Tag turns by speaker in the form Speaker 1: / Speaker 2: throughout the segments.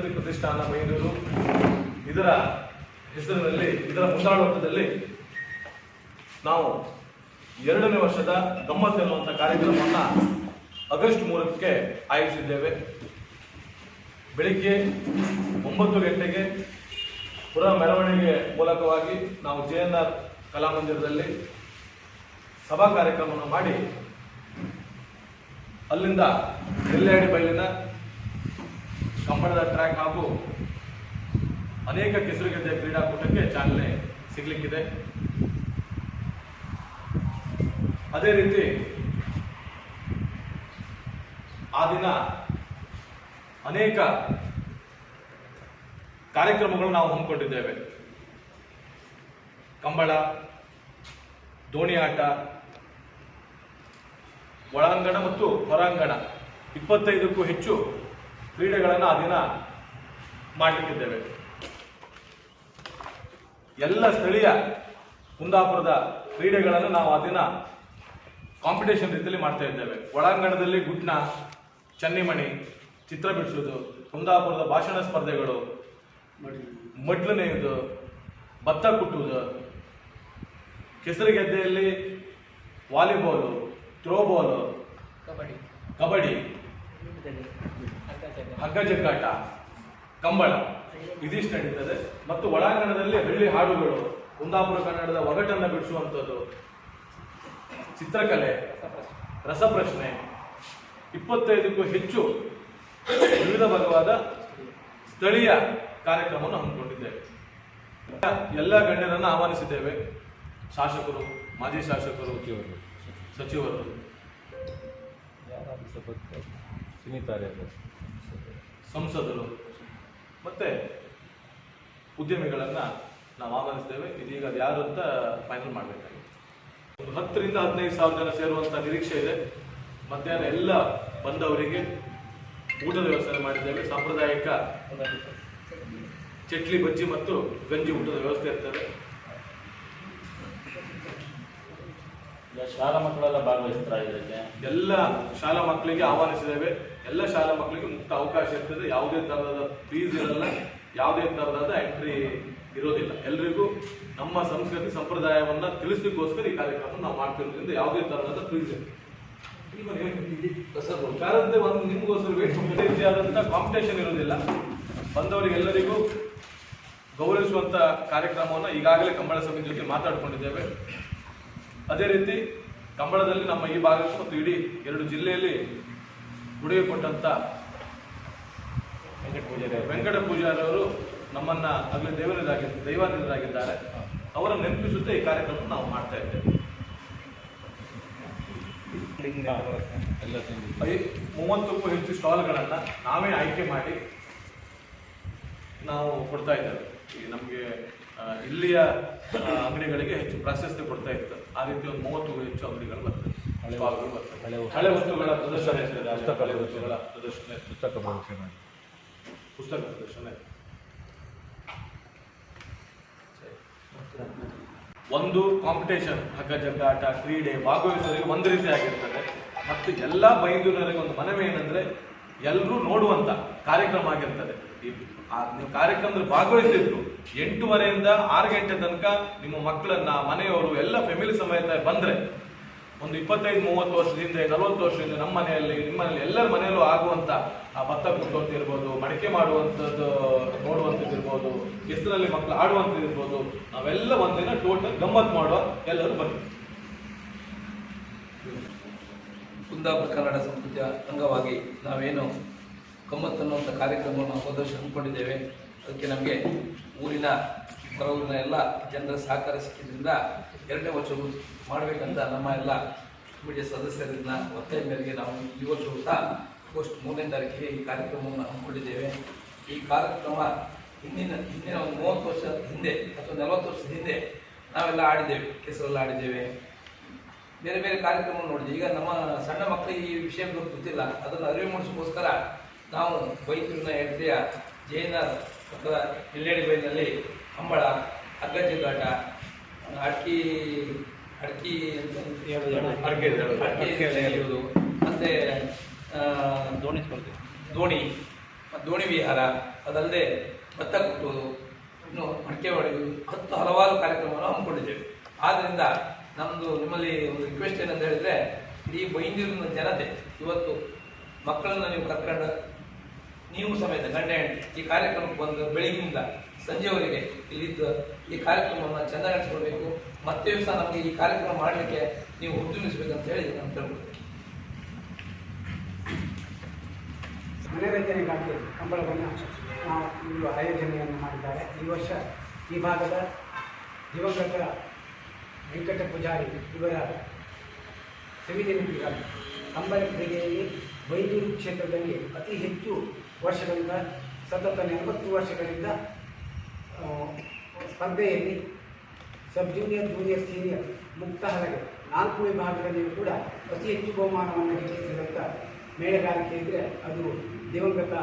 Speaker 1: ಸಂಸ್ಕೃತಿ ಪ್ರತಿಷ್ಠಾನ ಮೈದೂರು ಇದರ ಹೆಸರಿನಲ್ಲಿ, ಇದರ ಮುಂದಾಳತ್ವದಲ್ಲಿ ನಾವು ಎರಡನೇ ವರ್ಷದ ಗಮ್ಮತ್ ಎನ್ನುವಂಥ ಕಾರ್ಯಕ್ರಮವನ್ನು ಆಗಸ್ಟ್ ಮೂರಕ್ಕೆ ಆಯೋಜಿಸಿದ್ದೇವೆ. ಬೆಳಿಗ್ಗೆ ಒಂಬತ್ತು ಗಂಟೆಗೆ ಪುರ ಮೆರವಣಿಗೆ ಮೂಲಕವಾಗಿ ನಾವು ಜೆ ಎನ್ ಆರ್ ಕಲಾಮಂದಿರದಲ್ಲಿ ಸಭಾ ಕಾರ್ಯಕ್ರಮವನ್ನು ಮಾಡಿ ಅಲ್ಲಿಂದ ಎಲ್ಲೆಡೆ ಬಯಲಿನ ಕಂಬಳದ ಟ್ರ್ಯಾಕ್ ಹಾಗೂ ಅನೇಕ ಕೆಸರುಗದ್ದೆ ಕ್ರೀಡಾಕೂಟಕ್ಕೆ ಚಾಲನೆ ಸಿಗಲಿಕ್ಕಿದೆ. ಅದೇ ರೀತಿ ಆ ದಿನ ಅನೇಕ ಕಾರ್ಯಕ್ರಮಗಳು ನಾವು ಹಮ್ಮಿಕೊಂಡಿದ್ದೇವೆ. ಕಂಬಳ, ದೋಣಿ ಆಟ, ಒಳಾಂಗಣ ಮತ್ತು ಹೊರಾಂಗಣ. ಇಪ್ಪತ್ತೈದಕ್ಕೂ ಹೆಚ್ಚು ಕ್ರೀಡೆಗಳನ್ನು ಆ ದಿನ ಮಾಡಲಿಕ್ಕಿದ್ದೇವೆ. ಎಲ್ಲ ಸ್ಥಳೀಯ ಕುಂದಾಪುರದ ಕ್ರೀಡೆಗಳನ್ನು ನಾವು ಆ ದಿನ ಕಾಂಪಿಟೇಷನ್ ರೀತಿಯಲ್ಲಿ ಮಾಡ್ತಾ ಇದ್ದೇವೆ. ಒಳಾಂಗಣದಲ್ಲಿ ಗುಟ್ನ ಚನ್ನಿಮಣಿ ಚಿತ್ರ ಬಿಡಿಸೋದು ಕುಂದಾಪುರದ ಭಾಷಣ ಸ್ಪರ್ಧೆಗಳು ಮಡ್ಲು ನೇಯುವುದು ಭತ್ತ ಕುಟ್ಟುವುದು ಕೆಸರುಗೆದ್ದೆಯಲ್ಲಿ ವಾಲಿಬಾಲು ಥ್ರೋಬಾಲು
Speaker 2: ಕಬಡ್ಡಿ.
Speaker 1: ಕಬಡ್ಡಿ. ಹಗ್ಗ ಜಗ್ಗಾಟ ಕಂಬಳ, ಇದಿಷ್ಟು ನಡೀತದೆ. ಮತ್ತು ಒಳಾಂಗಣದಲ್ಲಿ ಹಳ್ಳಿ ಹಾಡುಗಳು, ಕುಂದಾಪುರ ಕನ್ನಡದ ಒಗಟನ್ನು ಬಿಡಿಸುವಂಥದ್ದು, ಚಿತ್ರಕಲೆ, ರಸಪ್ರಶ್ನೆ, ಇಪ್ಪತ್ತೈದಕ್ಕೂ ಹೆಚ್ಚು ವಿವಿಧ ಭಾಗವಾದ ಸ್ಥಳೀಯ ಕಾರ್ಯಕ್ರಮವನ್ನು ಹಮ್ಮಿಕೊಂಡಿದ್ದೇವೆ. ಎಲ್ಲ ಗಣ್ಯರನ್ನು ಆಹ್ವಾನಿಸಿದ್ದೇವೆ. ಶಾಸಕರು, ಮಾಜಿ ಶಾಸಕರು, ಸಚಿವರು. ಸಂಸದರು. ಮತ್ತೆ ಉದ್ಯಮಿಗಳನ್ನ ನಾವು ಆಹ್ವಾನಿಸ್ತೇವೆ. ಇದೀಗ ಅದು ಯಾರು ಅಂತ ಫೈನಲ್ ಮಾಡಬೇಕಾಗಿದೆ. ಒಂದು ಹತ್ತರಿಂದ ಹದಿನೈದು ಸಾವಿರ ಜನ ಸೇರುವಂಥ ನಿರೀಕ್ಷೆ ಇದೆ. ಮಧ್ಯಾಹ್ನ ಎಲ್ಲ ಬಂದವರಿಗೆ ಊಟದ ವ್ಯವಸ್ಥೆ ಮಾಡಿದ್ದೇವೆ. ಸಾಂಪ್ರದಾಯಿಕ ಚಟ್ಲಿ ಬಜ್ಜಿ ಮತ್ತು ಗಂಜಿ ಊಟದ ವ್ಯವಸ್ಥೆ ಇರ್ತದೆ.
Speaker 3: ಈಗ ಶಾಲಾ ಮಕ್ಕಳೆಲ್ಲ ಭಾಗವಹಿಸ್ತಾರೆ ಇದಕ್ಕೆ?
Speaker 1: ಎಲ್ಲ ಶಾಲಾ ಮಕ್ಕಳಿಗೆ ಆಹ್ವಾನಿಸಿದ್ದೇವೆ. ಎಲ್ಲ ಶಾಲಾ ಮಕ್ಕಳಿಗೆ ಮುಕ್ತ ಅವಕಾಶ ಇರ್ತದೆ. ಯಾವುದೇ ತರಹದ ಫೀಸ್ ಇರಲ್ಲ. ಯಾವುದೇ ತರಹದ ಎಂಟ್ರಿ ಇರೋದಿಲ್ಲ. ಎಲ್ರಿಗೂ ನಮ್ಮ ಸಂಸ್ಕೃತಿ ಸಂಪ್ರದಾಯವನ್ನ ತಿಳಿಸಲಿಕ್ಕೋಸ್ಕರ ಈ ಕಾರ್ಯಕ್ರಮ ನಾವು ಮಾಡ್ತಿರೋದ್ರಿಂದ ಯಾವುದೇ ತರಹದ ಫೀಸ್ ಇಲ್ಲ. ಕಾರಂತೆ ಒಂದು ನಿಮಗೋಸ್ಕರ ವೇಟ್ ರೀತಿಯಾದಂಥ ಕಾಂಪಿಟೇಷನ್ ಇರೋದಿಲ್ಲ. ಬಂದವರಿಗೆಲ್ಲರಿಗೂ ಗೌರವಿಸುವಂತ ಕಾರ್ಯಕ್ರಮವನ್ನು ಈಗಾಗಲೇ ಕಂಬಳ ಸಮಿತಿ ಜೊತೆ ಮಾತಾಡ್ಕೊಂಡಿದ್ದೇವೆ. ಅದೇ ರೀತಿ ಕಂಬಳದಲ್ಲಿ ನಮ್ಮ ಈ ಭಾಗಕ್ಕೆ ಮತ್ತು ಇಡೀ ಎರಡು ಜಿಲ್ಲೆಯಲ್ಲಿ ಉಡುಗೆ ಕೊಟ್ಟಂತ ವೆಂಕಟ ಪೂಜಾರಿ ಅವರು ನಮ್ಮನ್ನ ಆಗಲೇ ದೇವರಾಗಿ ದೈವಾನಿತರಾಗಿದ್ದಾರೆ ಅವರ ನೆನಪಿಸುತ್ತೆ ಈ ಕಾರ್ಯಕ್ರಮ ನಾವು ಮಾಡ್ತಾ ಇದ್ದೇವೆ.
Speaker 3: ಎಲ್ಲ
Speaker 1: ಮೂವತ್ತಕ್ಕೂ ಹೆಚ್ಚು ಸ್ಟಾಲ್ಗಳನ್ನು ನಾವೇ ಆಯ್ಕೆ ಮಾಡಿ ನಾವು ಕೊಡ್ತಾ ಇದ್ದೇವೆ. ಈ ನಮಗೆ ಇಲ್ಲಿಯ ಅಂಗಡಿಗಳಿಗೆ ಹೆಚ್ಚು ಪ್ರಾಶಸ್ತ್ಯ ಕೊಡ್ತಾ ಇತ್ತು. ಆ ರೀತಿ ಒಂದು ಮೂವತ್ತು ಹೆಚ್ಚು ಅಂಗಡಿಗಳು ಬರ್ತದೆ
Speaker 3: ಹಳೆ
Speaker 1: ವಸ್ತುಗಳ ಪ್ರದರ್ಶನ ಹಳೆ ವಸ್ತುಗಳ ಪ್ರದರ್ಶನ.
Speaker 3: ಪುಸ್ತಕ ಪ್ರದರ್ಶನ
Speaker 1: ಪುಸ್ತಕ ಪ್ರದರ್ಶನ ಒಂದು ಕಾಂಪಿಟೇಷನ್ ಹಗ್ಗ ಜಗ್ಗಾಟ ಕ್ರೀಡೆ ಭಾಗವಹಿಸೋರಿಗೆ ಒಂದು ರೀತಿ ಆಗಿರ್ತದೆ ಮತ್ತು ಎಲ್ಲ ಬೈಂದೂರಿನವರಿಗೆ ಒಂದು ಮನವಿ ಏನಂದ್ರೆ ಎಲ್ಲರೂ ನೋಡುವಂತ ಕಾರ್ಯಕ್ರಮ ಆಗಿರ್ತದೆ. ಈ ಆ ನೀವು ಕಾರ್ಯಕ್ರಮದಲ್ಲಿ ಭಾಗವಹಿಸಿದ್ರು ಎಂಟೂವರೆಯಿಂದ ಆರು ಗಂಟೆ ತನಕ ನಿಮ್ಮ ಮಕ್ಕಳನ್ನ, ಮನೆಯವರು, ಎಲ್ಲ ಫ್ಯಾಮಿಲಿ ಸಮೇತ ಬಂದ್ರೆ ಒಂದು ಇಪ್ಪತ್ತೈದು, ಮೂವತ್ತು ವರ್ಷದಿಂದ, ನಲವತ್ತು ವರ್ಷದಿಂದ ನಮ್ಮ ಮನೆಯಲ್ಲಿ, ನಿಮ್ಮ ಮನೆಯಲ್ಲಿ ಎಲ್ಲರ ಮನೆಯಲ್ಲೂ ಆಗುವಂತ ಆ ಭತ್ತ ಕುಟ್ಟುವಂತ ಇರ್ಬೋದು, ಮಡಿಕೆ ಮಾಡುವಂಥದ್ದು, ನೋಡುವಂಥದ್ದು ಇರ್ಬೋದು, ಕೆಸರಲ್ಲಿ ಮಕ್ಕಳು ಆಡುವಂಥದ್ದು ಇರ್ಬೋದು, ನಾವೆಲ್ಲ ಒಂದಿನ ಟೋಟಲ್ ಗಮ್ಮತ್ ಮಾಡುವ ಎಲ್ಲರೂ ಬನ್ನಿ.
Speaker 2: ಕುಂದಾಪುರ ಕನ್ನಡ ಸಂಸ್ಕೃತಿಯ ಅಂಗವಾಗಿ ನಾವೇನು ಗಮ್ಮತ್ತು ಅನ್ನುವಂಥ ಕಾರ್ಯಕ್ರಮವನ್ನು ಹೋದ ಹಮ್ಮಿಕೊಂಡಿದ್ದೇವೆ ಅದಕ್ಕೆ ನಮಗೆ ಊರಿನ, ಹೊರ ಎಲ್ಲ ಜನರ ಸಹಕಾರ ಸಿಕ್ಕಿದ್ರಿಂದ ಎರಡನೇ ವರ್ಷವೂ ಮಾಡಬೇಕಂತ ನಮ್ಮ ಎಲ್ಲ ಕಮಿಟಿಯ ಸದಸ್ಯರಿಂದ ಒತ್ತಾಯ ಮೇರೆಗೆ ನಾವು ಈ ವರ್ಷ ಆಗಸ್ಟ್ ಮೂರನೇ ತಾರೀಕಿಗೆ ಈ ಕಾರ್ಯಕ್ರಮವನ್ನು ಹಮ್ಮಿಕೊಂಡಿದ್ದೇವೆ. ಈ ಕಾರ್ಯಕ್ರಮ ಹಿಂದಿನ ಹಿಂದಿನ ಒಂದು ಮೂವತ್ತು ವರ್ಷ ಹಿಂದೆ ಅಥವಾ ನಲವತ್ತು ವರ್ಷದ ಹಿಂದೆ ನಾವೆಲ್ಲ ಆಡಿದ್ದೇವೆ, ಕೆಸರೆಲ್ಲ ಆಡಿದ್ದೇವೆ. ಬೇರೆ ಬೇರೆ ಕಾರ್ಯಕ್ರಮ ನೋಡಿದ್ವಿ ಈಗ ನಮ್ಮ ಸಣ್ಣ ಮಕ್ಕಳಿಗೆ ಈ ವಿಷಯ ಗೊತ್ತಿಲ್ಲ. ಅದನ್ನು ಅರಿವು ಮೂಡಿಸೋಕ್ಕೋಸ್ಕರ ನಾವು ಬೈತೂರಿನ ಹೆಡ್ತಿಯ ಜೈನ ಪಕ್ಕದ ಹಿಲ್ಲೇಡಿ ಬೈಲಿನಲ್ಲಿ ಕಂಬಳ ಹಗ್ಗ ಜಗ್ಗಾಟ ಅಡ್ಕಿ ಅಡ್ಕಿ ಅಂತ
Speaker 1: ಅಡ್ಕೆ.
Speaker 2: ಅಡ್ಕೆ ಮತ್ತೆ ಆ,
Speaker 3: ದೋಣಿ ಸ್ಪರ್ಧೆ.
Speaker 2: ದೋಣಿ ಮತ್ತು ದೋಣಿ ವಿಹಾರ ಅದಲ್ಲದೆ ಭತ್ತ ಕುಟ್ಟುವುದು. ಇನ್ನು ಮಡಿಕೆ ಹೊಡೆಯುವುದು. ಹತ್ತು ಹಲವಾರು ಕಾರ್ಯಕ್ರಮವನ್ನು ಹಮ್ಮಿಕೊಂಡಿದ್ದೇವೆ. ಆದ್ದರಿಂದ ನಮ್ಮದು ನಿಮ್ಮಲ್ಲಿ ಒಂದು ರಿಕ್ವೆಸ್ಟ್ ಏನಂತ ಹೇಳಿದರೆ ಇಡೀ ಬೈಂದೂರಿನ ಜನತೆ ಇವತ್ತು ಮಕ್ಕಳನ್ನು ನೀವು ಕರ್ಕೊಂಡು ನೀವು ಸಮೇತ ಗಂಡ ಈ ಕಾರ್ಯಕ್ರಮಕ್ಕೆ ಬಂದು ಬೆಳಗಿನಿಂದ ಸಂಜೆವರೆಗೆ ಇಲ್ಲಿದ್ದು ಈ ಕಾರ್ಯಕ್ರಮವನ್ನು ಚೆನ್ನಾಗಿ ನಡೆಸ್ಕೊಳ್ಬೇಕು. ಮತ್ತೆ ಸಹ ನಮಗೆ ಈ ಕಾರ್ಯಕ್ರಮ ಮಾಡಲಿಕ್ಕೆ ನೀವು ಉದ್ಯಮಿಸಬೇಕಂತ ಹೇಳಿ ನಾನು ಕೇಳ್ಬೋದು
Speaker 4: ಮನರಂಜನೆಗಾಗಿ ಕಂಬಳವನ್ನು ನಾವು ಆಯೋಜನೆಯನ್ನು ಮಾಡಿದ್ದಾರೆ. ಈ ವರ್ಷ ಈ ಭಾಗದ ದಿವಂಗತ ವೆಂಕಟ ಪೂಜಾರಿ ಇವರ ಸವಿನೆನಪಿಗಾಗಿ ಕಂಬಳ ಕ್ರೀಡೆಯಲ್ಲಿ ಬೈದೂರು ಕ್ಷೇತ್ರದಲ್ಲಿ ಅತಿ ಹೆಚ್ಚು ವರ್ಷಗಳಿಂದ ಸತತ ಎಂಬತ್ತು ವರ್ಷಗಳಿಂದ ಸ್ಪರ್ಧೆಯಲ್ಲಿ ಸಬ್ ಜೂನಿಯರ್ ಜೂನಿಯರ್ ಸೀನಿಯರ್ ಮುಕ್ತ ಹಲಗೆ ನಾಲ್ಕು ವಿಭಾಗದಲ್ಲಿಯೂ ಕೂಡ ಅತಿ ಹೆಚ್ಚು ಬಹುಮಾನವನ್ನು ಗೆಲ್ಲಿಸಿದಂಥ ಮೇಳಗಾರಿಕೆ ಇದ್ದರೆ ಅದು ದಿವಂಗತ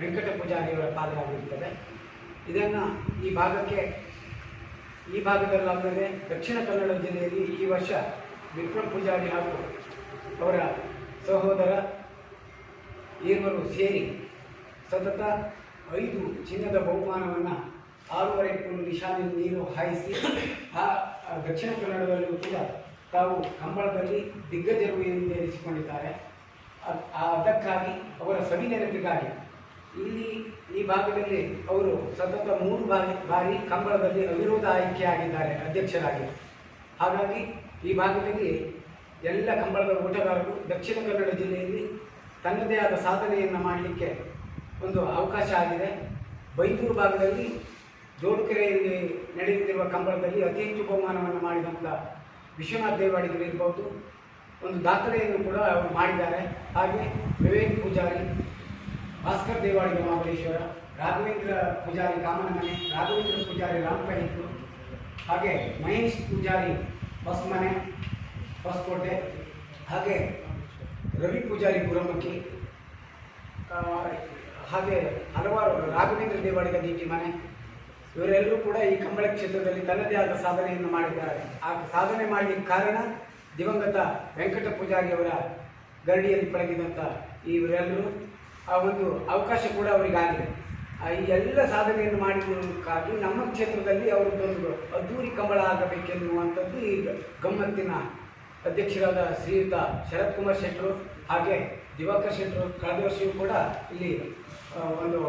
Speaker 4: ವೆಂಕಟ ಪೂಜಾರಿಯವರ ಪಾದವಾಗಿರುತ್ತದೆ ಇದನ್ನು ಈ ಭಾಗಕ್ಕೆ, ಈ ಭಾಗದಲ್ಲಾದರೆ ದಕ್ಷಿಣ ಕನ್ನಡ ಜಿಲ್ಲೆಯಲ್ಲಿ ಈ ವರ್ಷ ವಿಕ್ರಮ್ ಪೂಜಾರಿ ಹಾಗೂ ಅವರ ಸಹೋದರ ಈರ್ವರು ಸೇರಿ ಸತತ ಐದು ಚಿನ್ನದ ಬಹುಮಾನವನ್ನು ಆರೂವರೆ ಫುಲ್ ನಿಶಾನೆ ನೀರು ಹಾಯಿಸಿ, ಆ ದಕ್ಷಿಣ ಕನ್ನಡದಲ್ಲಿಯೂ ಕೂಡ ತಾವು ಕಂಬಳದಲ್ಲಿ ದಿಗ್ಗಜರು ಎಂದೆನಿಸಿಕೊಂಡಿದ್ದಾರೆ ಅದಕ್ಕಾಗಿ ಅವರ ಸವಿ ನೆನಪಿಗಾಗಿ ಇಲ್ಲಿ ಈ ಭಾಗದಲ್ಲಿ ಅವರು ಸತತ ಮೂರು ಬಾರಿ ಬಾರಿ ಕಂಬಳದಲ್ಲಿ ಅವಿರೋಧ ಆಯ್ಕೆಯಾಗಿದ್ದಾರೆ, ಅಧ್ಯಕ್ಷರಾಗಿ. ಹಾಗಾಗಿ ಈ ಭಾಗದಲ್ಲಿ ಎಲ್ಲ ಕಂಬಳದ ಓಟಗಾರರು ದಕ್ಷಿಣ ಕನ್ನಡ ಜಿಲ್ಲೆಯಲ್ಲಿ ತನ್ನದೇ ಆದ ಸಾಧನೆಯನ್ನು ಮಾಡಲಿಕ್ಕೆ ಒಂದು ಅವಕಾಶ ಆಗಿದೆ. ಬೈಂದೂರು ಭಾಗದಲ್ಲಿ ಜೋಡುಕೆರೆಯಲ್ಲಿ ನಡೆಯುತ್ತಿರುವ ಕಂಬಳದಲ್ಲಿ ಅತಿ ಹೆಚ್ಚು ಬಹುಮಾನವನ್ನು ಮಾಡಿದಂಥ ವಿಶ್ವನಾಥ ದೇವಾಡಿಗರು ಇರ್ಬೋದು. ಒಂದು ದಾಖಲೆಯನ್ನು ಕೂಡ ಅವರು ಮಾಡಿದ್ದಾರೆ. ಹಾಗೆ ವಿವೇಕ್ ಪೂಜಾರಿ, ಭಾಸ್ಕರ್ ದೇವಾಡಿಗ ಮಹಾಬಲೇಶ್ವರ, ರಾಘವೇಂದ್ರ ಪೂಜಾರಿ ಕಾಮನಮನೆ, ರಾಘವೇಂದ್ರ ಪೂಜಾರಿ ರಾಮಕಹಿತ್ತು ಹಾಗೆ ಮಹೇಶ್ ಪೂಜಾರಿ ಹೊಸಮನೆ ಹೊಸಕೋಟೆ ಹಾಗೆ ರವಿ ಪೂಜಾರಿ ಗುರಮಕ್ಕಿ ಹಾಗೆ ಹಲವಾರು ರಾಘವೇಂದ್ರ ದೇವಾಡಿಗ ದೀಟಿ ಮನೆ. ಇವರೆಲ್ಲರೂ ಕೂಡ ಈ ಕಂಬಳ ಕ್ಷೇತ್ರದಲ್ಲಿ ತನ್ನದೇ ಆದ ಸಾಧನೆಯನ್ನು ಮಾಡಿದ್ದಾರೆ. ಆ ಸಾಧನೆ ಮಾಡಲಿಕ್ಕೆ ಕಾರಣ ದಿವಂಗತ ವೆಂಕಟ ಪೂಜಾರಿಯವರ ಗರಡಿಯಲ್ಲಿ ಪಳಗಿದಂಥ ಇವರೆಲ್ಲರೂ ಆ ಒಂದು ಅವಕಾಶ ಕೂಡ ಅವರಿಗಾಗಿದೆ. ಈ ಎಲ್ಲ ಸಾಧನೆಯನ್ನು ಮಾಡಿದ್ದಕ್ಕಾಗಿ ನಮ್ಮ ಕ್ಷೇತ್ರದಲ್ಲಿ ಅವರದ್ದೊಂದು ಅದ್ದೂರಿ ಕಂಬಳ ಆಗಬೇಕೆನ್ನುವಂಥದ್ದು ಈ ಗಮ್ಮತ್ತಿನ ಅಧ್ಯಕ್ಷರಾದ ಶ್ರೀಯುತ ಶರತ್ ಕುಮಾರ್ ಶೆಟ್ಟರು ಹಾಗೆ ದಿವಾಕರ್ ಶೆಟ್ಟರು ಕಳೆದ ಕೂಡ ಇಲ್ಲಿ ಒಂದು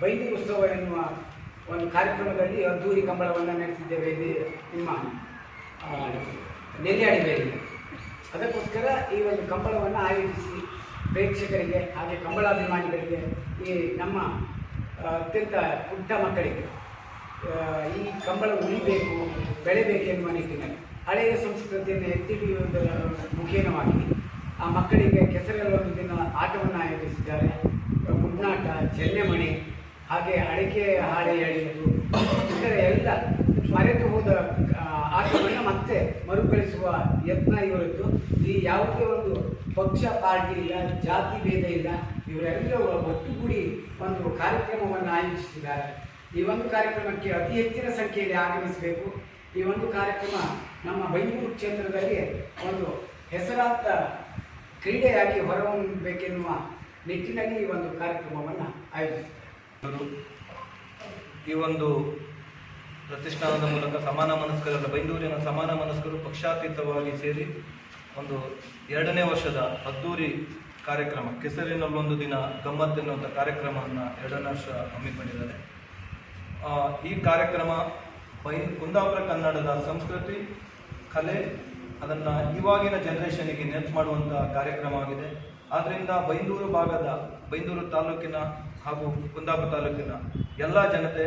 Speaker 4: ಬೈಂದಿ ಉತ್ಸವ ಎನ್ನುವ ಒಂದು ಕಾರ್ಯಕ್ರಮದಲ್ಲಿ ಅದ್ದೂರಿ ಕಂಬಳವನ್ನು ನಡೆಸಿದ್ದೇವೆ ಇಲ್ಲಿ ನಿಮ್ಮ ನೆಲೆಯಾಡಿದೆ ನೆಲ್ಯಾಡಿ ಬೇರಿಗೆ ಅದಕ್ಕೋಸ್ಕರ ಈ ಒಂದು ಕಂಬಳವನ್ನು ಆಯೋಜಿಸಿ ಪ್ರೇಕ್ಷಕರಿಗೆ ಹಾಗೆ ಕಂಬಳಾಭಿಮಾನಿಗಳಿಗೆ ಈ ನಮ್ಮ ಅತ್ಯಂತ ಪುಟ್ಟ ಮಕ್ಕಳಿಗೆ ಈ ಕಂಬಳ ಉಳಿಬೇಕು ಬೆಳೆಬೇಕೆನ್ನುವ ನಿಟ್ಟಿನಲ್ಲಿ. ಹಳೆಯ ಸಂಸ್ಕೃತಿಯನ್ನು ಎತ್ತಿ ಹಿಡಿಯುವುದರ ಮುಖೇನವಾಗಿ ಆ ಮಕ್ಕಳಿಗೆ ಕೆಸರಲ್ಲಿ ಒಂದು ದಿನ ಆಟವನ್ನು ಆಯೋಜಿಸಿದ್ದಾರೆ. ಮುನ್ನಾಟ ಚೆನ್ನೆಮಣಿ ಹಾಗೆ ಅಡಿಕೆ, ಹಾಳೆ ಎಳೆಯುವುದು ಇತರ ಎಲ್ಲ ಮರೆತು ಹೋದ ಆಟವನ್ನು ಮತ್ತೆ ಮರುಕಳಿಸುವ ಯತ್ನ ಇವರದ್ದು. ಈ ಯಾವುದೇ ಒಂದು ಪಕ್ಷ, ಪಾರ್ಟಿ ಇಲ್ಲ, ಜಾತಿ ಭೇದ ಇಲ್ಲ, ಇವರೆಲ್ಲರೂ ಒಟ್ಟುಗೂಡಿ ಒಂದು ಕಾರ್ಯಕ್ರಮವನ್ನು ಆಯೋಜಿಸಿದ್ದಾರೆ. ಈ ಒಂದು ಕಾರ್ಯಕ್ರಮಕ್ಕೆ ಅತಿ ಹೆಚ್ಚಿನ ಸಂಖ್ಯೆಯಲ್ಲಿ ಆಗಮಿಸಬೇಕು. ಈ ಒಂದು ಕಾರ್ಯಕ್ರಮ ನಮ್ಮ ಬೈಂದೂರು ಕ್ಷೇತ್ರದಲ್ಲಿ ಒಂದು ಹೆಸರಾಂತ ಕ್ರೀಡೆಯಾಗಿ ಹೊರಹೊಮ್ಮಬೇಕೆನ್ನುವ ನಿಟ್ಟಿನಲ್ಲಿ ಈ ಒಂದು ಕಾರ್ಯಕ್ರಮವನ್ನು ಆಯೋಜಿಸಿದ್ದಾರೆ.
Speaker 5: ಈ ಒಂದು ಪ್ರತಿಷ್ಠಾನದ ಮೂಲಕ ಸಮಾನ ಮನಸ್ಕರ ಬೈಂದೂರಿನ ಸಮಾನ ಮನಸ್ಕರು ಪಕ್ಷಾತೀತವಾಗಿ ಸೇರಿ ಒಂದು ಎರಡನೇ ವರ್ಷದ ಅದ್ದೂರಿ ಕಾರ್ಯಕ್ರಮ, ಕೆಸರಿನಲ್ಲೊಂದು ದಿನ ಗಮ್ಮತ್ ಎನ್ನುವಂಥ ಕಾರ್ಯಕ್ರಮವನ್ನು ಎರಡನೇ ವರ್ಷ ಹಮ್ಮಿಕೊಂಡಿದ್ದಾರೆ. ಈ ಕಾರ್ಯಕ್ರಮ ಬೈ ಕುಂದಾಪುರ ಕನ್ನಡದ ಸಂಸ್ಕೃತಿ, ಕಲೆ, ಅದನ್ನು ಇವಾಗಿನ ಜನರೇಷನ್ಗೆ ನೆನಪು ಮಾಡುವಂಥ ಕಾರ್ಯಕ್ರಮವಾಗಿದೆ ಆದ್ದರಿಂದ ಬೈಂದೂರು ಭಾಗದ, ಬೈಂದೂರು ತಾಲೂಕಿನ ಹಾಗೂ ಕುಂದಾಪುರ ತಾಲೂಕಿನ ಎಲ್ಲ ಜನತೆ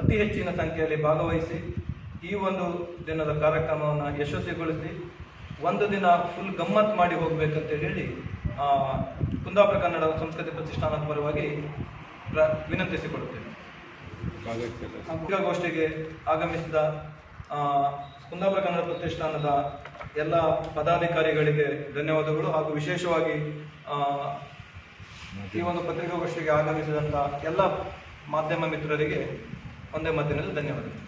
Speaker 5: ಅತಿ ಹೆಚ್ಚಿನ ಸಂಖ್ಯೆಯಲ್ಲಿ ಭಾಗವಹಿಸಿ ಈ ಒಂದು ದಿನದ ಕಾರ್ಯಕ್ರಮವನ್ನು ಯಶಸ್ವಿಗೊಳಿಸಿ, ಒಂದು ದಿನ ಫುಲ್ ಗಮ್ಮತ್ ಮಾಡಿ ಹೋಗಬೇಕಂತ ಹೇಳಿ ಕುಂದಾಪುರ ಕನ್ನಡ ಸಂಸ್ಕೃತಿ ಪ್ರತಿಷ್ಠಾನದ ಪರವಾಗಿ ಪ್ರ, ವಿನಂತಿಸಿಕೊಳ್ಳುತ್ತೇನೆ. ಪತ್ರಿಕಾಗೋಷ್ಠಿಗೆ ಆಗಮಿಸಿದ ಕುಂದಾಪುರ ಕನ್ನಡ ಪ್ರತಿಷ್ಠಾನದ ಎಲ್ಲ ಪದಾಧಿಕಾರಿಗಳಿಗೆ ಧನ್ಯವಾದಗಳು ಹಾಗೂ ವಿಶೇಷವಾಗಿ ಈ ಒಂದು ಪತ್ರಿಕಾಗೋಷ್ಠಿಗೆ ಆಗಮಿಸಿದಂಥ ಎಲ್ಲ ಮಾಧ್ಯಮ ಮಿತ್ರರಿಗೆ ಒಂದೇ ಮಾತಿನಲ್ಲಿ ಧನ್ಯವಾದಗಳು.